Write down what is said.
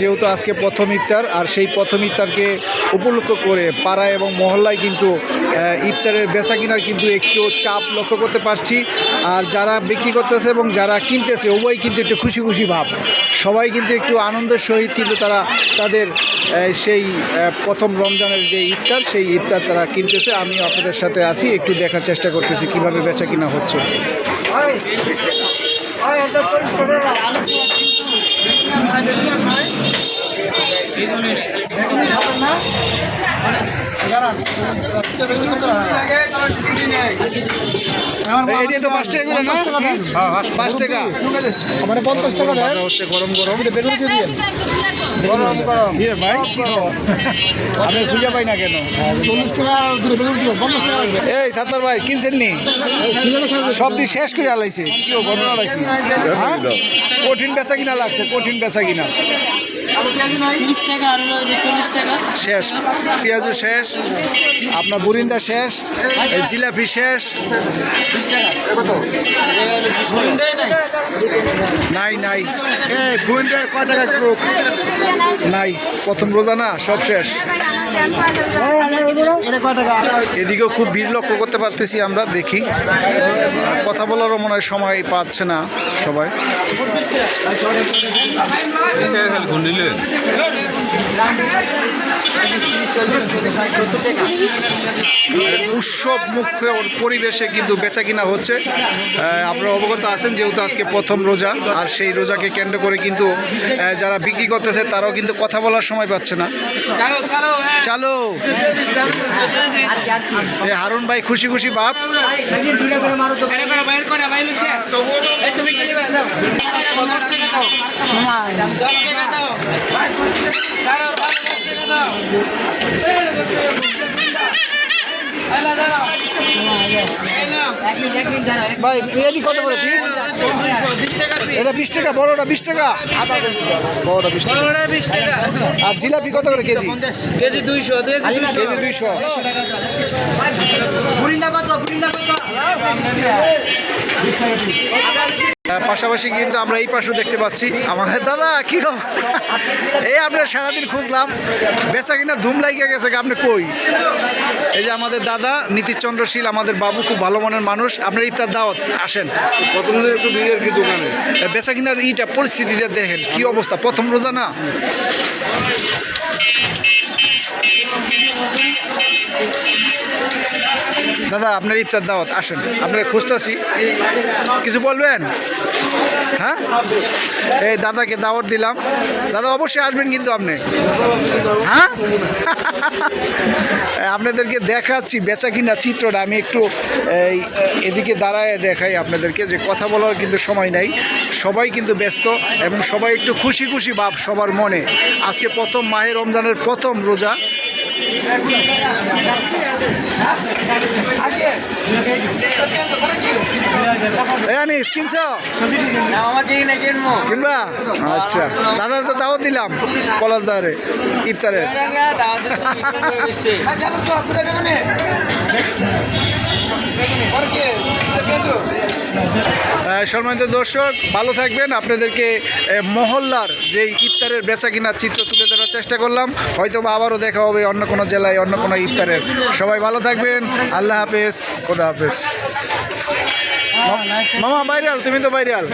যেহেতু আজকে প্রথম ইফতার, আর সেই প্রথম ইফতারকে উপলক্ষ করে পাড়া এবং মহল্লায় কিন্তু ইফতারের বেচা কিনার কিন্তু একটু চাপ লক্ষ্য করতে পারছি। আর যারা বিক্রি করতেছে এবং যারা কিনতেছে, উভয় কিন্তু একটু খুশি খুশি ভাব। সবাই কিন্তু একটু আনন্দের সহিত কিন্তু তারা তাদের সেই প্রথম রমজানের যে ইফতার, সেই ইফতার তারা কিনতেছে। আমি আপনাদের সাথে আছি, একটু দেখার চেষ্টা করতেছি কীভাবে বেচা কিনা হচ্ছে। এটা তো পাঁচ টাকা করে না? পাঁচ টাকা। মানে পঞ্চাশ টাকা দেয় হচ্ছে গরম গরম। বেগুন দিয়ে গরম গরম। ইয়ে ভাই? আমি খুঁজে পাই না কেন? চল্লিশ টাকা এই সাত্তার ভাই কিনছেন নি? সব শেষ করে আলাইছে। কি ও ঘটনা রাখছি হ্যাঁ? কঠিন বেচা কিনা লাগছে কঠিন বেচা কিনা। শেষ পেঁয়াজু শেষ আপনার বুরিন্দা শেষ জিলাপি শেষ। নাই? নাই কয় টাকা নাই প্রথম রোজা না সব শেষ। এদিকেও খুব ভিড় লক্ষ্য করতে পারতেছি আমরা, দেখি। কথা বলারও মনে হয় সময় পাচ্ছে না সবাই। উৎসব মুখ্য পরিবেশে কিন্তু বেচা কিনা হচ্ছে আপনারা অবগত আছেন যেহেতু আজকে প্রথম রোজা, আর সেই রোজাকে কেন্দ্র করে কিন্তু যারা বিক্রি করতেছে তারাও কিন্তু কথা বলার সময় পাচ্ছে না। চালো। হারুন ভাই, খুশি খুশি বাপ। ভাই পেঁয়াজি কত করে পিস? এটা বিশ টাকা বড়টা বিশ টাকা। বড়টা বিশ টাকা। আর জিলাপি কত করে কেজি? কেজি দুইশো কেজি দুইশো। আহ, পাশাপাশি কিন্তু আমরা এই পাশেও দেখতে পাচ্ছি আমার দাদা কি? এই আমরা সারাদিন খুঁজলাম বেচা কিনা ধুম লাগিয়ে গেছে আপনি কই? এই যে আমাদের দাদা নীতিশচন্দ্রশীল আমাদের বাবু খুব ভালো মনের মানুষ। আপনার ইফতার দাওয়াত আসেন। প্রথম একটু ভিড়ের কি দোকানে। বেচা কিনার ইটা পরিস্থিতিটা দেখেন কি অবস্থা? প্রথম রোজা না? দাদা, আপনার ইফতার দাওয়াত, আসেন। আপনার খুঁজতেছি। কিছু বলবেন? হ্যাঁ? এই দাদাকে দাওয়াত দিলাম। দাদা, অবশ্যই আসবেন কিন্তু আপনি। হ্যাঁ? আপনাদেরকে দেখাচ্ছি বেচা কিনা চিত্রটা। আমি একটু এদিকে দাঁড়ায় দেখাই আপনাদেরকে যে কথা বলার কিন্তু সময় নাই। সবাই কিন্তু ব্যস্ত এবং সবাই একটু খুশি খুশি ভাব সবার মনে। আজকে প্রথম মাহে রমজানের প্রথম রোজা। কিনবো। আচ্ছা। দাদার তো দাওয়াত দিলাম পলাশ দারে ইফতারে আহ, সম্মানিত দর্শক, ভালো থাকবেন। আপনাদেরকে মহল্লার যে ইফতারের বেচা কিনার চিত্র তুলে ধরার চেষ্টা করলাম। হয়তো আবারও দেখা হবে অন্য কোনো জেলায়, অন্য কোনো ইফতারের। সবাই ভালো থাকবেন। আল্লাহ হাফেজ। খোদা হাফেজ। মামা, বাইরাল, তুমি তো বাইরাল।